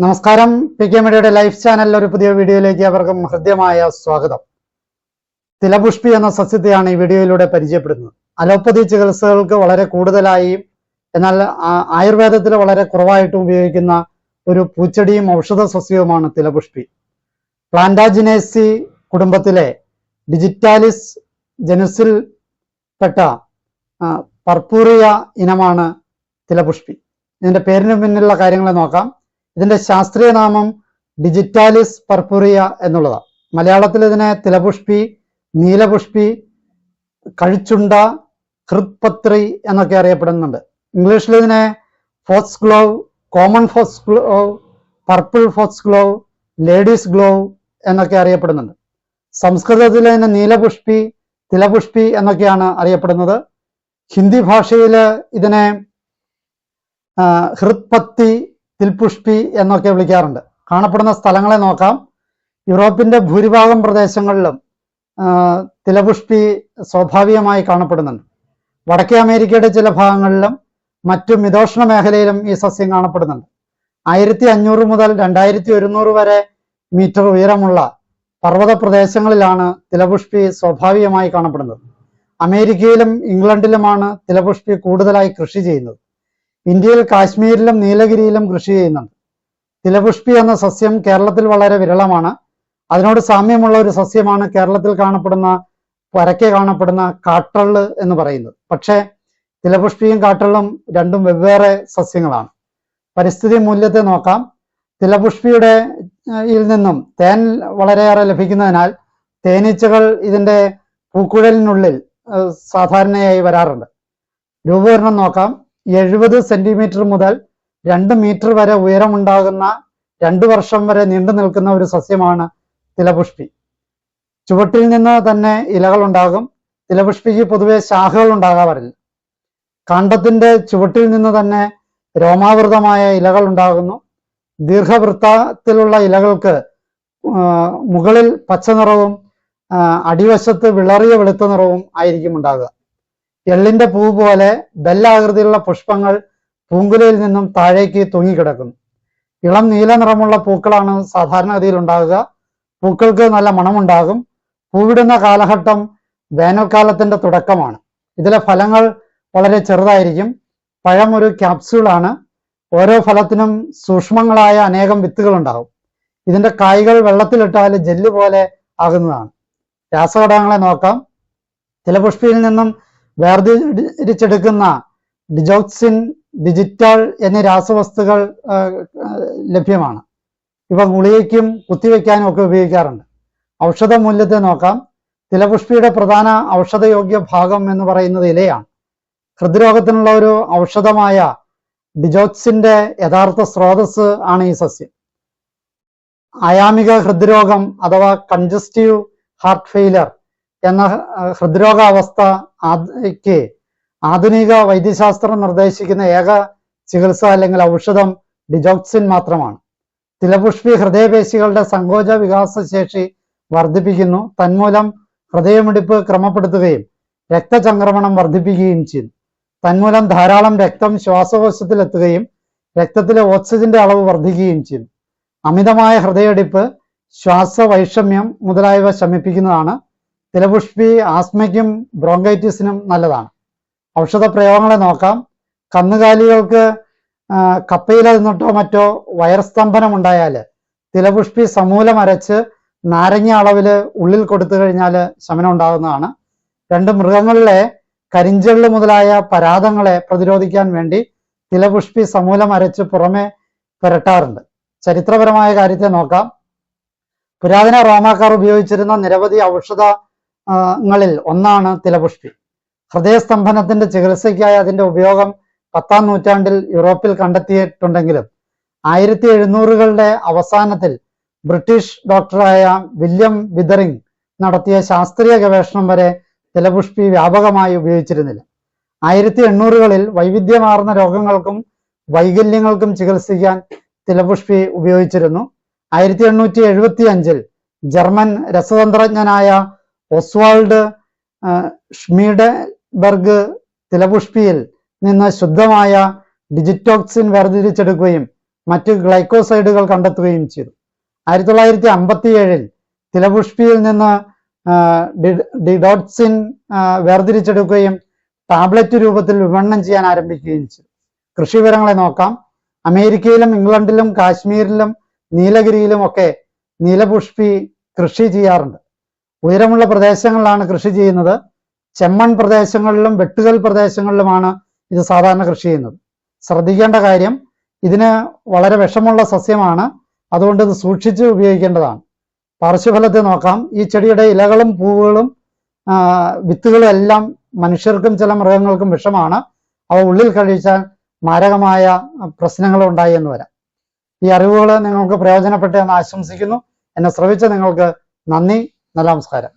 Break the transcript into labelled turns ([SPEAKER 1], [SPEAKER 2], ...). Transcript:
[SPEAKER 1] നമസ്കാരം. P K മീഡിയയുടെ life ചാനലിൽ ഒരു പുതിയ വീഡിയോയിലേക്ക് അവർക്കും ഹൃദ്യമായ സ്വാഗതം. തിലപുഷ്പി എന്ന സസ്യത്തെയാണ് ഈ വീഡിയോയിലൂടെ പരിചയപ്പെടുന്നത്. അലോപ്പതി ചികിത്സകൾക്ക് വളരെ കൂടുതലായി എന്നാൽ ആയുർവേദത്തിൽ വളരെ കുറവായിട്ടും ഉപയോഗിക്കുന്ന ഒരു പൂച്ചെടിയും ഔഷധ സസ്യവുമാണ് തിലപുഷ്പി. പ്ലാന്റാജിനേസി കുടുംബത്തിലെ ഡിജിറ്റാലിസ് ജനുസിൽ പെട്ട പർപ്പൂറിയ ഇനമാണ് തിലപുഷ്പി. ഇതിന്റെ പേരിന് പിന്നിലുള്ള കാര്യങ്ങളെ നോക്കാം. ഇതിന്റെ ശാസ്ത്രീയ നാമം ഡിജിറ്റാലിസ് പർപ്പുറിയ എന്നുള്ളതാണ് മലയാളത്തിൽ ഇതിനെ തിലപുഷ്പി നീലപുഷ്പി കഴിച്ചുണ്ട ഹൃത്പത്രി എന്നൊക്കെ അറിയപ്പെടുന്നുണ്ട്. ഇംഗ്ലീഷിൽ ഇതിനെ foxglove common foxglove purple foxglove ladies glove എന്നൊക്കെ അറിയപ്പെടുന്നുണ്ട്. സംസ്കൃതത്തിൽ ഇതിനെ നീലപുഷ്പി തിലപുഷ്പി എന്നൊക്കെയാണ് അറിയപ്പെടുന്നത്. ഹിന്ദി ഭാഷയിൽ ഇതിനെ ഹൃത്പത്തി തിൽപുഷ്പി എന്നൊക്കെ വിളിക്കാറുണ്ട്. കാണപ്പെടുന്ന സ്ഥലങ്ങളെ നോക്കാം. യൂറോപ്പിന്റെ ഭൂരിഭാഗം പ്രദേശങ്ങളിലും തിലപുഷ്പി സ്വാഭാവികമായി കാണപ്പെടുന്നുണ്ട്. വടക്കേ അമേരിക്കയുടെ ചില ഭാഗങ്ങളിലും മറ്റു മിതോഷ്ണ മേഖലയിലും ഈ സസ്യം കാണപ്പെടുന്നുണ്ട്. ആയിരത്തി അഞ്ഞൂറ് മുതൽ രണ്ടായിരത്തി ഒരുന്നൂറ് വരെ മീറ്റർ ഉയരമുള്ള പർവത പ്രദേശങ്ങളിലാണ് തിലപുഷ്പി സ്വാഭാവികമായി കാണപ്പെടുന്നത്. അമേരിക്കയിലും ഇംഗ്ലണ്ടിലുമാണ് തിലപുഷ്പി കൂടുതലായി കൃഷി ചെയ്യുന്നത്. ഇന്ത്യയിൽ കാശ്മീരിലും നീലഗിരിയിലും കൃഷി ചെയ്യുന്നുണ്ട്. തിലപുഷ്പി എന്ന സസ്യം കേരളത്തിൽ വളരെ വിരളമാണ്. അതിനോട് സാമ്യമുള്ള ഒരു സസ്യമാണ് കേരളത്തിൽ കാണപ്പെടുന്ന പരക്കെ കാണപ്പെടുന്ന കാട്ടൾ എന്ന് പറയുന്നത്. പക്ഷേ തിലപുഷ്പിയും കാട്ടള്ളും രണ്ടും വെവ്വേറെ സസ്യങ്ങളാണ്. പരിസ്ഥിതി മൂല്യത്തെ നോക്കാം. തിലപുഷ്പിയുടെ യിൽ നിന്നും തേൻ വളരെയേറെ ലഭിക്കുന്നതിനാൽ തേനീച്ചകൾ ഇതിന്റെ പൂക്കുഴലിനുള്ളിൽ സാധാരണയായി വരാറുണ്ട്. രൂപവരണം നോക്കാം. എഴുപത് സെന്റിമീറ്റർ മുതൽ രണ്ട് മീറ്റർ വരെ ഉയരമുണ്ടാകുന്ന രണ്ടു വർഷം വരെ നീണ്ടു നിൽക്കുന്ന ഒരു സസ്യമാണ് തിലപുഷ്പി. ചുവട്ടിൽ നിന്ന് തന്നെ ഇലകൾ ഉണ്ടാകും തിലപുഷ്പിക്ക് പൊതുവെ ശാഖകൾ ഉണ്ടാകാറില്ല. കാണ്ഡത്തിന്റെ ചുവട്ടിൽ നിന്ന് തന്നെ രോമാവൃതമായ ഇലകൾ ഉണ്ടാകുന്നു. ദീർഘവൃത്തത്തിലുള്ള ഇലകൾക്ക് മുകളിൽ പച്ച നിറവും അടിവശത്ത് വിളറിയ വെളുത്ത നിറവും ആയിരിക്കും ഉണ്ടാകുക. എള്ളിന്റെ പൂ പോലെ ബെല്ലാകൃതിയിലുള്ള പുഷ്പങ്ങൾ പൂങ്കുലയിൽ നിന്നും താഴേക്ക് തൂങ്ങിക്കിടക്കുന്നു. ഇളം നീല നിറമുള്ള പൂക്കളാണ് സാധാരണഗതിയിൽ ഉണ്ടാകുക. പൂക്കൾക്ക് നല്ല മണമുണ്ടാകും. പൂവിടുന്ന കാലഘട്ടം വേനൽക്കാലത്തിന്റെ തുടക്കമാണ്. ഇതിലെ ഫലങ്ങൾ വളരെ ചെറുതായിരിക്കും. പഴം ഒരു ക്യാപ്സ്യൂളാണ് ഓരോ ഫലത്തിനും സൂക്ഷ്മങ്ങളായ അനേകം വിത്തുകൾ ഉണ്ടാകും. ഇതിന്റെ കായ്കൾ വെള്ളത്തിലിട്ടാൽ ജെല്ല് പോലെ ആകുന്നതാണ്. രാസഘടകങ്ങളെ നോക്കാം. ചില തിലപുഷ്പിയിൽ നിന്നും വേർതിരിച്ചെടുക്കുന്ന ഡിജോക്സിൻ ഡിജിറ്റോൾ എന്നീ രാസവസ്തുക്കൾ ലഭ്യമാണ്. ഇവ ഗുളികയ്ക്കും കുത്തിവെക്കാനും ഒക്കെ ഉപയോഗിക്കാറുണ്ട്. ഔഷധ മൂല്യത്തെ നോക്കാം. തിലപുഷ്പിയുടെ പ്രധാന ഔഷധയോഗ്യ ഭാഗം എന്ന് പറയുന്നത് ഇലയാണ്. ഹൃദ്രോഗത്തിനുള്ള ഒരു ഔഷധമായ ഡിജോക്സിന്റെ യഥാർത്ഥ സ്രോതസ് ആണ് ഈ സസ്യം. അയാമിക ഹൃദ്രോഗം അഥവാ കൺജസ്റ്റീവ് ഹാർട്ട് ഫെയിലർ എന്ന അഹ്, ഹൃദ്രോഗാവസ്ഥ ആദ്യക്ക് ആധുനിക വൈദ്യശാസ്ത്രം നിർദ്ദേശിക്കുന്ന ഏക ചികിത്സ അല്ലെങ്കിൽ ഔഷധം ഡിജോക്സിൻ മാത്രമാണ്. തിലപുഷ്പി ഹൃദയപേശികളുടെ സങ്കോച വികാസശേഷി വർദ്ധിപ്പിക്കുന്നു. തന്മൂലം ഹൃദയമിടിപ്പ് ക്രമപ്പെടുത്തുകയും രക്തചംക്രമണം വർദ്ധിപ്പിക്കുകയും ചെയ്യുന്നു തന്മൂലം ധാരാളം രക്തം ശ്വാസകോശത്തിൽ എത്തുകയും രക്തത്തിലെ ഓക്സിജന്റെ അളവ് വർദ്ധിക്കുകയും ചെയ്യുന്നു അമിതമായ ഹൃദയടിപ്പ് ശ്വാസവൈഷമ്യം മുതലായവ ശമിപ്പിക്കുന്നതാണ് തിലപുഷ്പി ആസ്മയ്ക്കും ബ്രോങ്കൈറ്റിസിനും നല്ലതാണ്. ഔഷധ പ്രയോഗങ്ങളെ നോക്കാം. കന്നുകാലികൾക്ക് കപ്പയില നിന്നിട്ടോ മറ്റോ വയർസ്തംഭനം ഉണ്ടായാൽ തിലപുഷ്പി സമൂലം അരച്ച് നാരങ്ങ അളവിൽ ഉള്ളിൽ കൊടുത്തു കഴിഞ്ഞാൽ ശമനം ഉണ്ടാകുന്നതാണ്. രണ്ട് മൃഗങ്ങളിലെ കരിഞ്ചെള്ള് മുതലായ പരാതങ്ങളെ പ്രതിരോധിക്കാൻ വേണ്ടി തിലപുഷ്പി സമൂലം അരച്ച് പുറമെ പുരട്ടാറുണ്ട്. ചരിത്രപരമായ കാര്യത്തെ നോക്കാം. പുരാതന റോമാക്കാർ ഉപയോഗിച്ചിരുന്ന നിരവധി ഔഷധങ്ങളിൽ ഒന്നാണ് തിലപുഷ്പി ഹൃദയസ്തംഭനത്തിന്റെ ചികിത്സയ്ക്കായി അതിന്റെ ഉപയോഗം പത്താം നൂറ്റാണ്ടിൽ യൂറോപ്പിൽ കണ്ടെത്തിയിട്ടുണ്ടെങ്കിലും ആയിരത്തി എഴുന്നൂറുകളുടെ അവസാനത്തിൽ ബ്രിട്ടീഷ് ഡോക്ടറായ വില്യം വിതറിംഗ് നടത്തിയ ശാസ്ത്രീയ ഗവേഷണം വരെ തിലപുഷ്പി വ്യാപകമായി ഉപയോഗിച്ചിരുന്നില്ല. ആയിരത്തി എണ്ണൂറുകളിൽ വൈവിധ്യമാർന്ന രോഗങ്ങൾക്കും വൈകല്യങ്ങൾക്കും ചികിത്സിക്കാൻ തിലപുഷ്പി ഉപയോഗിച്ചിരുന്നു. ആയിരത്തി എണ്ണൂറ്റി എഴുപത്തി അഞ്ചിൽ ജർമ്മൻ രസതന്ത്രജ്ഞനായ ഒസ്വാൾഡ് ഷ്മീഡബർഗ് തിലപുഷ്പിയിൽ നിന്ന് ശുദ്ധമായ ഡിജിറ്റോക്സിൻ വേർതിരിച്ചെടുക്കുകയും മറ്റ് ഗ്ലൈക്കോസൈഡുകൾ കണ്ടെത്തുകയും ചെയ്തു. ആയിരത്തി തൊള്ളായിരത്തി അമ്പത്തി ഏഴിൽ തിലപുഷ്പിയിൽ നിന്ന് ഡിഡോട്സിൻ വേർതിരിച്ചെടുക്കുകയും ടാബ്ലറ്റ് രൂപത്തിൽ വിപണനം ചെയ്യാൻ ആരംഭിക്കുകയും ചെയ്തു. കൃഷി വിവരങ്ങളെ നോക്കാം. അമേരിക്കയിലും ഇംഗ്ലണ്ടിലും കാശ്മീരിലും നീലഗിരിയിലും ഒക്കെ നീലപുഷ്പി കൃഷി ചെയ്യാറുണ്ട്. ഉയരമുള്ള പ്രദേശങ്ങളിലാണ് കൃഷി ചെയ്യുന്നത്. ചെമ്മൺ പ്രദേശങ്ങളിലും വെട്ടുകൽ പ്രദേശങ്ങളിലുമാണ് ഇത് സാധാരണ കൃഷി ചെയ്യുന്നത്. ശ്രദ്ധിക്കേണ്ട കാര്യം ഇതിന് വളരെ വിഷമുള്ള സസ്യമാണ്. അതുകൊണ്ട് ഇത് സൂക്ഷിച്ച് ഉപയോഗിക്കേണ്ടതാണ്. പാർശ്വഫലത്തെ നോക്കാം. ഈ ചെടിയുടെ ഇലകളും പൂവുകളും വിത്തുകളും എല്ലാം മനുഷ്യർക്കും ചില മൃഗങ്ങൾക്കും വിഷമാണ്. അവ ഉള്ളിൽ കഴിച്ചാൽ മാരകമായ പ്രശ്നങ്ങൾ ഉണ്ടായി എന്ന് വരാം. ഈ അറിവുകൾ നിങ്ങൾക്ക് പ്രയോജനപ്പെട്ടെന്ന് ആശംസിക്കുന്നു. എന്നെ ശ്രവിച്ച നിങ്ങൾക്ക് നന്ദി. നല്ല നമസ്കാരം.